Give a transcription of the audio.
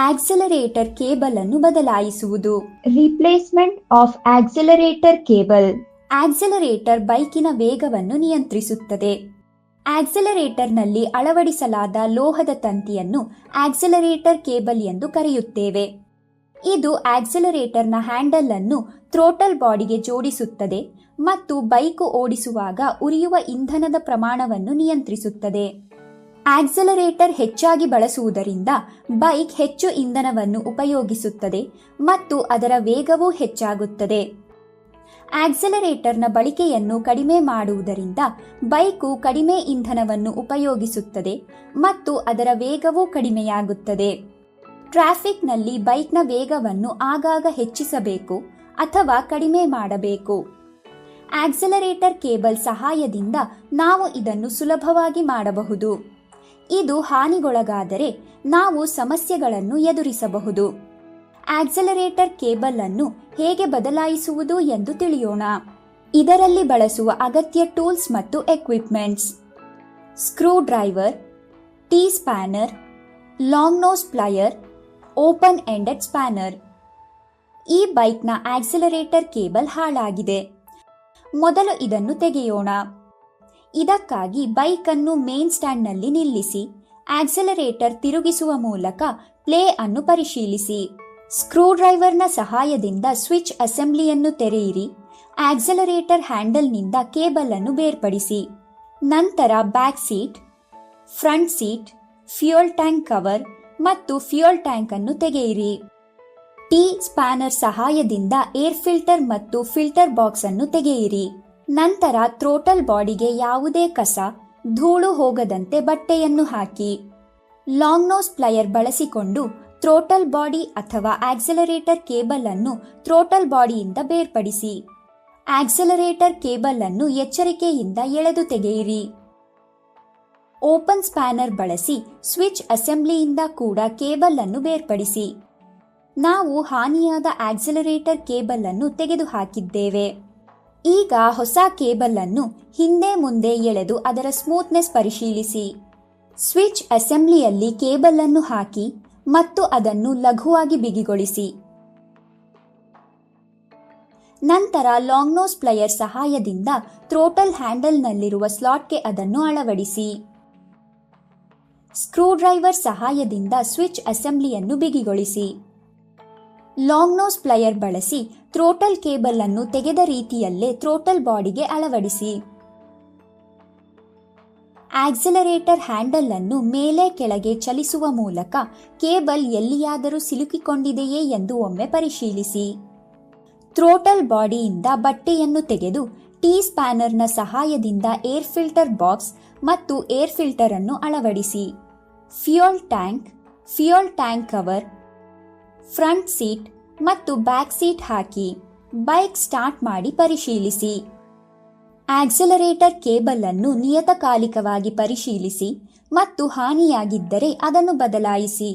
Accelerator cable ಅನ್ನು ಬದಲಾಯಿಸುವುದು. Replacement of accelerator cable accelerator ಬೈಕಿನ ವೇಗವನ್ನು ನಿಯಂತ್ರಿಸುತ್ತದೆ. ಆಕ್ಸಲರೇಟರ್ನಲ್ಲಿ ಅಳವಡಿಸಲಾದ ಲೋಹದ ತಂತಿಯನ್ನು ಆಕ್ಸಲರೇಟರ್ ಕೇಬಲ್ ಎಂದು ಕರೆಯುತ್ತೇವೆ. ಇದು ಆಕ್ಸಲರೇಟರ್ನ ಹ್ಯಾಂಡಲ್ ಅನ್ನು ಥ್ರೋಟಲ್ ಬಾಡಿಗೆ ಜೋಡಿಸುತ್ತದೆ ಮತ್ತು ಬೈಕು ಓಡಿಸುವಾಗ ಉರಿಯುವ ಇಂಧನದ ಪ್ರಮಾಣವನ್ನು ನಿಯಂತ್ರಿಸುತ್ತದೆ. ಆಕ್ಸಲರೇಟರ್ ಹೆಚ್ಚಾಗಿ ಬಳಸುವುದರಿಂದ ಬೈಕ್ ಹೆಚ್ಚು ಇಂಧನವನ್ನು ಉಪಯೋಗಿಸುತ್ತದೆ ಮತ್ತು ಅದರ ವೇಗವೂ ಹೆಚ್ಚಾಗುತ್ತದೆ. ಆಕ್ಸಲರೇಟರ್ನ ಬಳಕೆಯನ್ನು ಕಡಿಮೆ ಮಾಡುವುದರಿಂದ ಬೈಕು ಕಡಿಮೆ ಇಂಧನವನ್ನು ಉಪಯೋಗಿಸುತ್ತದೆ ಮತ್ತು ಅದರ ವೇಗವೂ ಕಡಿಮೆಯಾಗುತ್ತದೆ. ಟ್ರಾಫಿಕ್ನಲ್ಲಿ ಬೈಕ್ನ ವೇಗವನ್ನು ಆಗಾಗ ಹೆಚ್ಚಿಸಬೇಕು ಅಥವಾ ಕಡಿಮೆ ಮಾಡಬೇಕು. ಆಕ್ಸಲರೇಟರ್ ಕೇಬಲ್ ಸಹಾಯದಿಂದ ನಾವು ಇದನ್ನು ಸುಲಭವಾಗಿ ಮಾಡಬಹುದು. ಇದು ಹಾನಿಗೊಳಗಾದರೆ ನಾವು ಸಮಸ್ಯೆಗಳನ್ನು ಎದುರಿಸಬಹುದು. ಆಕ್ಸಲರೇಟರ್ ಕೇಬಲ್ ಅನ್ನು ಹೇಗೆ ಬದಲಾಯಿಸುವುದು ಎಂದು ತಿಳಿಯೋಣ. ಇದರಲ್ಲಿ ಬಳಸುವ ಅಗತ್ಯ ಟೂಲ್ಸ್ ಮತ್ತು equipments. Screwdriver T spanner long nose plier, open ended spanner. ಈ ಬೈಕ್ನ ಆಕ್ಸಲರೇಟರ್ ಕೇಬಲ್ ಹಾಳಾಗಿದೆ. ಮೊದಲು ಇದನ್ನು ತೆಗೆಯೋಣ. ಇದಕ್ಕಾಗಿ ಬೈಕ್ ಅನ್ನು ಮೇನ್ ಸ್ಟ್ಯಾಂಡ್ನಲ್ಲಿ ನಿಲ್ಲಿಸಿ, ಆಕ್ಸಲರೇಟರ್ ತಿರುಗಿಸುವ ಮೂಲಕ ಪ್ಲೇ ಅನ್ನು ಪರಿಶೀಲಿಸಿ. ಸ್ಕ್ರೂ ಡ್ರೈವರ್ನ ಸಹಾಯದಿಂದ ಸ್ವಿಚ್ ಅಸೆಂಬ್ಲಿಯನ್ನು ತೆರೆಯಿರಿ, ಆಕ್ಸಲರೇಟರ್ ಹ್ಯಾಂಡಲ್ನಿಂದ ಕೇಬಲ್ ಅನ್ನು ಬೇರ್ಪಡಿಸಿ. ನಂತರ back seat, front seat, fuel tank cover ಮತ್ತು ಫ್ಯೂಯಲ್ ಟ್ಯಾಂಕ್ ಅನ್ನು ತೆಗೆಯಿರಿ. ಟಿ ಸ್ಪ್ಯಾನರ್ ಸಹಾಯದಿಂದ ಏರ್ ಫಿಲ್ಟರ್ ಮತ್ತು ಫಿಲ್ಟರ್ ಬಾಕ್ಸ್ ಅನ್ನು ತೆಗೆಯಿರಿ. ನಂತರ ಥ್ರೋಟಲ್ ಬಾಡಿಗೆ ಯಾವುದೇ ಕಸ, ಧೂಳು ಹೋಗದಂತೆ ಬಟ್ಟೆಯನ್ನು ಹಾಕಿ. ಲಾಂಗ್ ನೋಸ್ ಪ್ಲಯರ್ ಬಳಸಿಕೊಂಡು ಥ್ರೋಟಲ್ ಬಾಡಿ ಅಥವಾ ಆಕ್ಸಲರೇಟರ್ ಕೇಬಲ್ ಅನ್ನು ಥ್ರೋಟಲ್ ಬಾಡಿಯಿಂದ ಬೇರ್ಪಡಿಸಿ. ಆಕ್ಸಲರೇಟರ್ ಕೇಬಲ್ ಅನ್ನು ಎಚ್ಚರಿಕೆಯಿಂದ ಎಳೆದು ತೆಗೆಯಿರಿ. ಓಪನ್ ಸ್ಪ್ಯಾನರ್ ಬಳಸಿ ಸ್ವಿಚ್ ಅಸೆಂಬ್ಲಿಯಿಂದ ಕೂಡ ಕೇಬಲ್ ಅನ್ನು ಬೇರ್ಪಡಿಸಿ. ನಾವು ಹಾನಿಯಾದ ಆಕ್ಸಲರೇಟರ್ ಕೇಬಲ್ ಅನ್ನು ತೆಗೆದುಹಾಕಿದ್ದೇವೆ. ಈಗ ಹೊಸ ಕೇಬಲ್ ಅನ್ನು ಹಿಂದೆ ಮುಂದೆ ಎಳೆದು ಅದರ ಸ್ಮೂತ್ನೆಸ್ ಪರಿಶೀಲಿಸಿ. ಸ್ವಿಚ್ ಅಸೆಂಬ್ಲಿಯಲ್ಲಿ ಕೇಬಲ್ ಅನ್ನು ಹಾಕಿ ಮತ್ತು ಅದನ್ನು ಲಘುವಾಗಿ ಬಿಗಿಗೊಳಿಸಿ. ನಂತರ ಲಾಂಗ್ ಪ್ಲೇಯರ್ ಸಹಾಯದಿಂದ ಥ್ರೋಟಲ್ ಹ್ಯಾಂಡಲ್ನಲ್ಲಿರುವ ಸ್ಲಾಟ್ಗೆ ಅದನ್ನು ಅಳವಡಿಸಿ. ಸ್ಕ್ರೂ ಡ್ರೈವರ್ ಸಹಾಯದಿಂದ ಸ್ವಿಚ್ ಅಸೆಂಬ್ಲಿಯನ್ನು ಬಿಗಿಗೊಳಿಸಿ. ಲಾಂಗ್ ನೋಸ್ ಪ್ಲಯರ್ ಬಳಸಿ ಥ್ರೋಟಲ್ ಕೇಬಲ್ ಅನ್ನು ತೆಗೆದ ರೀತಿಯಲ್ಲೇ ಥ್ರೋಟಲ್ ಬಾಡಿಗೆ ಅಳವಡಿಸಿ. ಆಕ್ಸಲರೇಟರ್ ಹ್ಯಾಂಡಲ್ ಅನ್ನು ಮೇಲೆ ಕೆಳಗೆ ಚಲಿಸುವ ಮೂಲಕ ಕೇಬಲ್ ಎಲ್ಲಿಯಾದರೂ ಸಿಲುಕಿಕೊಂಡಿದೆಯೇ ಎಂದು ಒಮ್ಮೆ ಪರಿಶೀಲಿಸಿ. ಥ್ರೋಟಲ್ ಬಾಡಿಯಿಂದ ಬಟ್ಟೆಯನ್ನು ತೆಗೆದು ಟಿ ಸ್ಪ್ಯಾನರ್ನ ಸಹಾಯದಿಂದ ಏರ್ ಫಿಲ್ಟರ್ ಬಾಕ್ಸ್ ಮತ್ತು ಏರ್ ಫಿಲ್ಟರ್ ಅನ್ನು ಅಳವಡಿಸಿ. Fuel tank fuel tank cover front seat ಮತ್ತು ಬ್ಯಾಕ್ ಸೀಟ್ ಹಾಕಿ ಬೈಕ್ ಸ್ಟಾರ್ಟ್ ಮಾಡಿ ಪರಿಶೀಲಿಸಿ. ಆಕ್ಸಲರೇಟರ್ ಕೇಬಲ್ ಅನ್ನು ನಿಯತಕಾಲಿಕವಾಗಿ ಪರಿಶೀಲಿಸಿ ಮತ್ತು ಹಾನಿಯಾಗಿದ್ದರೆ ಅದನ್ನು ಬದಲಾಯಿಸಿ.